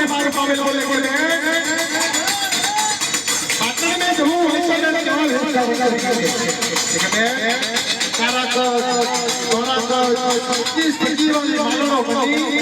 હંસને માર પાવેલ બોલે બોલે. પાટણને જવું હોય તો કેવા વેચતા વગાડી કે બે તારા ક તોરા ક 25 25 વાળી માલનો બની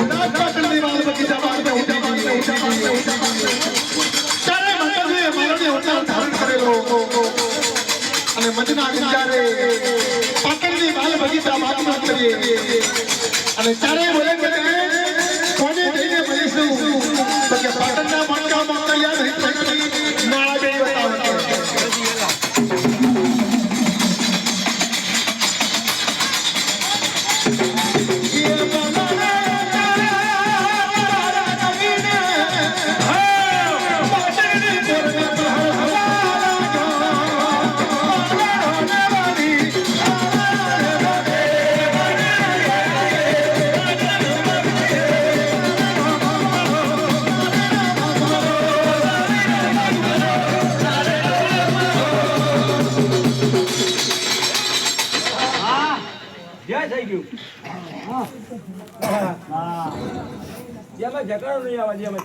દાદા પાટણની માલ બગીચા બાદ ઉઠા બાદ ઉઠા બાદ ઉઠા બાદ તારે માતાજીએ માલને અવતાર ધારણ કરેલો અને મજના વિચારે પાટણની બાલ બગીચા બાદમાં કરીએ. અને ચારે બોલે કે કોને જઈને મળીશું તો કે પાટણના મણકા થઈ ગયું જેમાં ઝઘડો નહીં આવવા દે એમાં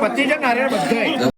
પતિ છે નારિયેળ બધા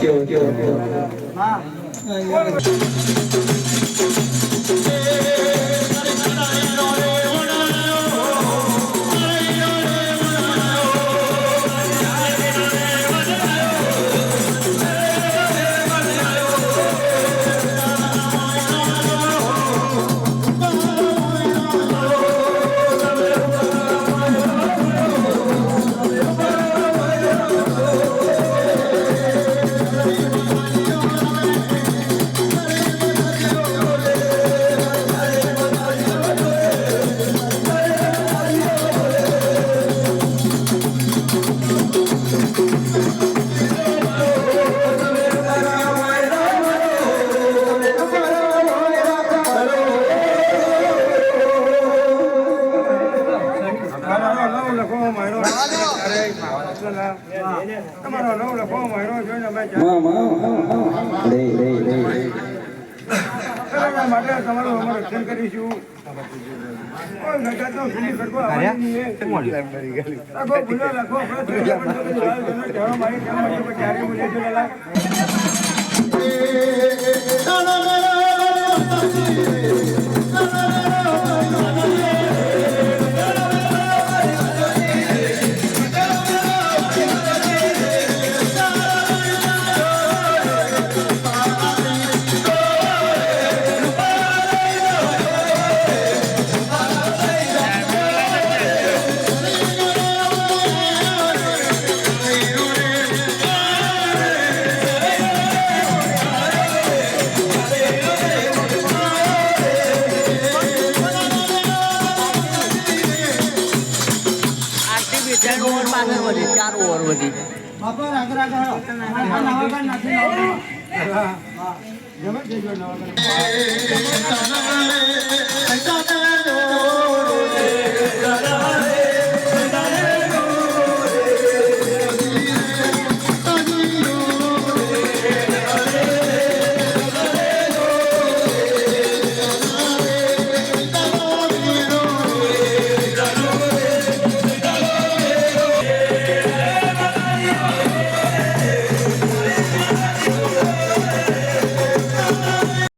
chiều chiều chiều તમારો નવ લખો મારો જોઈને માં રે રે રે માટે તમારું અમારો રક્ષણ કરીશું રાખો ભૂલો રાખો આપણે રાગ રાગ હાલો. નાવા નાવા નાખી નાવા. હા. જમે નાવા.